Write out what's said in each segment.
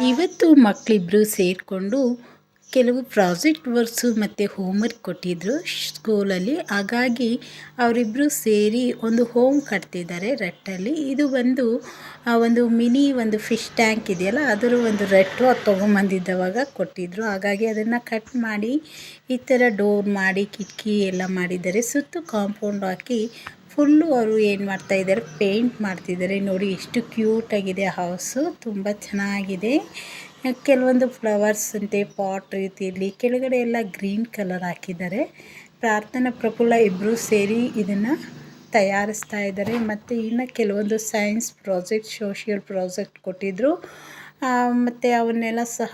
ಇವತ್ತು ಮಕ್ಕಳಿಬ್ರು ಸೇರಿಕೊಂಡು ಕೆಲವು ಪ್ರಾಜೆಕ್ಟ್ ವರ್ಕ್ಸು ಮತ್ತು ಹೋಮ್ವರ್ಕ್ ಕೊಟ್ಟಿದ್ರು ಸ್ಕೂಲಲ್ಲಿ. ಹಾಗಾಗಿ ಅವರಿಬ್ಬರು ಸೇರಿ ಒಂದು ಹೋಮ್ ಕಟ್ತಿದ್ದಾರೆ ರಟ್ಟಲ್ಲಿ. ಇದು ಆ, ಒಂದು ಮಿನಿ ಒಂದು ಫಿಶ್ ಟ್ಯಾಂಕ್ ಇದೆಯಲ್ಲ ಅದರ ಒಂದು ರಟ್ಟು ಅದು ತೊಗೊಂಬಂದಿದ್ದವಾಗ ಕೊಟ್ಟಿದ್ರು. ಹಾಗಾಗಿ ಅದನ್ನು ಕಟ್ ಮಾಡಿ, ಈ ಥರ ಡೋರ್ ಮಾಡಿ, ಕಿಟಕಿ ಎಲ್ಲ ಮಾಡಿದ್ದಾರೆ. ಸುತ್ತು ಕಾಂಪೌಂಡ್ ಹಾಕಿ ಫುಲ್ಲು ಅವರು ಏನು ಮಾಡ್ತಾಯಿದ್ದಾರೆ ಪೇಂಟ್ ಮಾಡ್ತಿದ್ದಾರೆ. ನೋಡಿ, ಎಷ್ಟು ಕ್ಯೂಟಾಗಿದೆ ಹೌಸು. ತುಂಬ ಚೆನ್ನಾಗಿದೆ. ಕೆಲವೊಂದು ಫ್ಲವರ್ಸ್ ಅಂತೆ, ಪಾಟ್ ರೀತಿಯಲ್ಲಿ, ಕೆಳಗಡೆ ಎಲ್ಲ ಗ್ರೀನ್ ಕಲರ್ ಹಾಕಿದ್ದಾರೆ. ಪ್ರಾರ್ಥನಾ ಪ್ರಫುಲ್ಲ ಇಬ್ಬರು ಸೇರಿ ಇದನ್ನು ತಯಾರಿಸ್ತಾ ಇದ್ದಾರೆ. ಮತ್ತು ಇನ್ನು ಕೆಲವೊಂದು ಸೈನ್ಸ್ ಪ್ರಾಜೆಕ್ಟ್, ಸೋಷಿಯಲ್ ಪ್ರಾಜೆಕ್ಟ್ ಕೊಟ್ಟಿದ್ದರು ಮತ್ತು ಅವನ್ನೆಲ್ಲ ಸಹ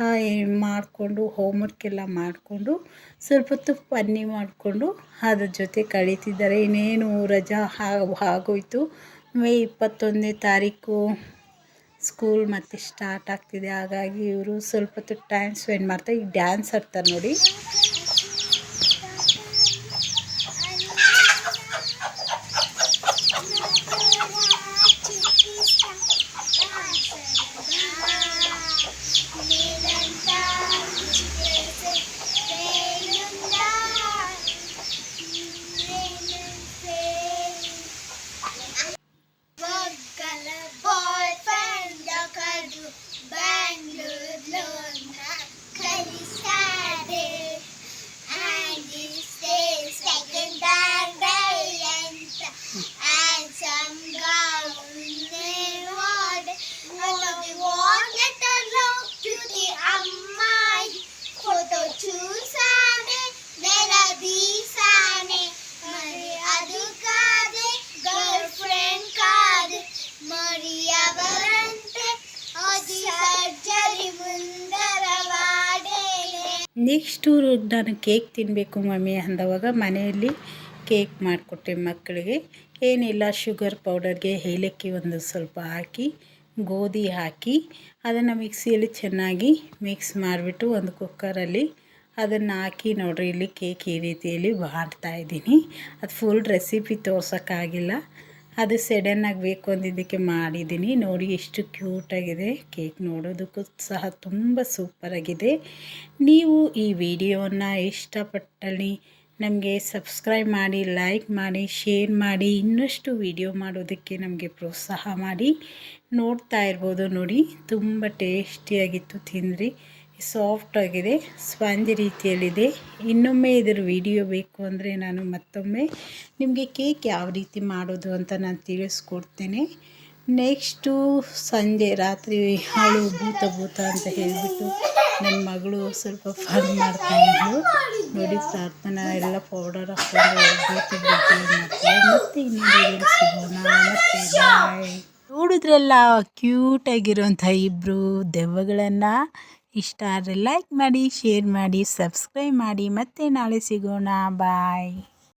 ಮಾಡಿಕೊಂಡು ಹೋಮ್ವರ್ಕ್ ಎಲ್ಲ ಮಾಡಿಕೊಂಡು, ಸ್ವಲ್ಪ ಹೊತ್ತು ಪನ್ನಿ ಮಾಡಿಕೊಂಡು ಅದ್ರ ಜೊತೆ ಕಳೀತಿದ್ದಾರೆ. ಇನ್ನೇನು ರಜಾ ಆಗೋಯ್ತು. ಮೇ ಇಪ್ಪತ್ತೊಂದನೇ ತಾರೀಕು ಸ್ಕೂಲ್ ಮತ್ತೆ ಸ್ಟಾರ್ಟ್ ಆಗ್ತಿದೆ. ಹಾಗಾಗಿ ಇವರು ಸ್ವಲ್ಪ ಹೊತ್ತು ಟೈಮ್ ಸ್ಪೆಂಡ್ ಮಾಡ್ತಾರೆ ಈಗ ಡ್ಯಾನ್ಸ್ ಆಡ್ತಾರೆ ನೋಡಿ. ನೆಕ್ಸ್ಟು ನಾನು ಕೇಕ್ ತಿನ್ನಬೇಕು ಮಮ್ಮಿ ಅಂದವಾಗ ಮನೆಯಲ್ಲಿ ಕೇಕ್ ಮಾಡಿಕೊಟ್ಟೆ ಮಕ್ಕಳಿಗೆ. ಏನಿಲ್ಲ, ಶುಗರ್ ಪೌಡರ್ಗೆ ಏಲಕ್ಕಿ ಒಂದು ಸ್ವಲ್ಪ ಹಾಕಿ, ಗೋಧಿ ಹಾಕಿ, ಅದನ್ನು ಮಿಕ್ಸಿಯಲ್ಲಿ ಚೆನ್ನಾಗಿ ಮಿಕ್ಸ್ ಮಾಡಿಬಿಟ್ಟು ಒಂದು ಕುಕ್ಕರಲ್ಲಿ ಅದನ್ನು ಹಾಕಿ ನೋಡಿರಿ ಇಲ್ಲಿ ಕೇಕ್ ಈ ರೀತಿಯಲ್ಲಿ ಮಾಡ್ತಾಯಿದ್ದೀನಿ ಅದು ಫುಲ್ ರೆಸಿಪಿ ತೋರ್ಸೋಕ್ಕಾಗಿಲ್ಲ. ಅದು ಸಡನ್ನಾಗಿ ಬೇಕು ಅಂದಿದ್ದಕ್ಕೆ ಮಾಡಿದ್ದೀನಿ. ನೋಡಿ ಎಷ್ಟು ಕ್ಯೂಟಾಗಿದೆ ಕೇಕ್ ನೋಡೋದಕ್ಕೂ ಸಹ ತುಂಬ ಸೂಪರಾಗಿದೆ ನೀವು ಈ ವಿಡಿಯೋನ ಇಷ್ಟಪಟ್ಟಲ್ಲಿ ನಮಗೆ ಸಬ್ಸ್ಕ್ರೈಬ್ ಮಾಡಿ ಲೈಕ್ ಮಾಡಿ ಶೇರ್ ಮಾಡಿ, ಇನ್ನಷ್ಟು ವಿಡಿಯೋ ಮಾಡೋದಕ್ಕೆ ನಮಗೆ ಪ್ರೋತ್ಸಾಹ ಮಾಡಿ. ನೋಡ್ತಾ ಇರ್ಬೋದು ನೋಡಿ. ತುಂಬ ಟೇಸ್ಟಿಯಾಗಿತ್ತು ತಿಂದ್ರಿ. ಸಾಫ್ಟಾಗಿದೆ ಸ್ಪಾಂಜಿ ರೀತಿಯಲ್ಲಿದೆ. ಇನ್ನೊಮ್ಮೆ ಇದರ ವಿಡಿಯೋ ಬೇಕು ಅಂದರೆ ನಾನು ಮತ್ತೊಮ್ಮೆ ನಿಮಗೆ ಕೇಕ್ ಯಾವ ರೀತಿ ಮಾಡೋದು ಅಂತ ನಾನು ತಿಳಿಸ್ಕೊಡ್ತೇನೆ. ನೆಕ್ಸ್ಟು ಸಂಜೆ ರಾತ್ರಿ ಹಾಳು ಭೂತ ಭೂತ ಅಂತ ಹೇಳಿಬಿಟ್ಟು ನನ್ನ ಮಗಳು ಸ್ವಲ್ಪ ಫನ್ ಮಾಡ್ತಾ ನೋಡಿ ಪ್ರಾರ್ಥನ, ಎಲ್ಲ ಪೌಡರ್ ಹಾಕೊಂಡು ಭೂತ ಭೂತ ಮಾಡ್ತಾರೆ ಮತ್ತೆ ಇನ್ನೊಂದು ಸಿಗೋಣ. ಬಾಯ್ ನೋಡಿದ್ರಲ್ಲ ಕ್ಯೂಟಾಗಿರುವಂಥ ಇಬ್ಬರು ದೆವ್ವಗಳನ್ನು ಇಷ್ಟ ಆದರೆ ಲೈಕ್ ಮಾಡಿ ಶೇರ್ ಮಾಡಿ ಸಬ್ಸ್ಕ್ರೈಬ್ ಮಾಡಿ. ಮತ್ತೆ ನಾಳೆ ಸಿಗೋಣ. ಬಾಯ್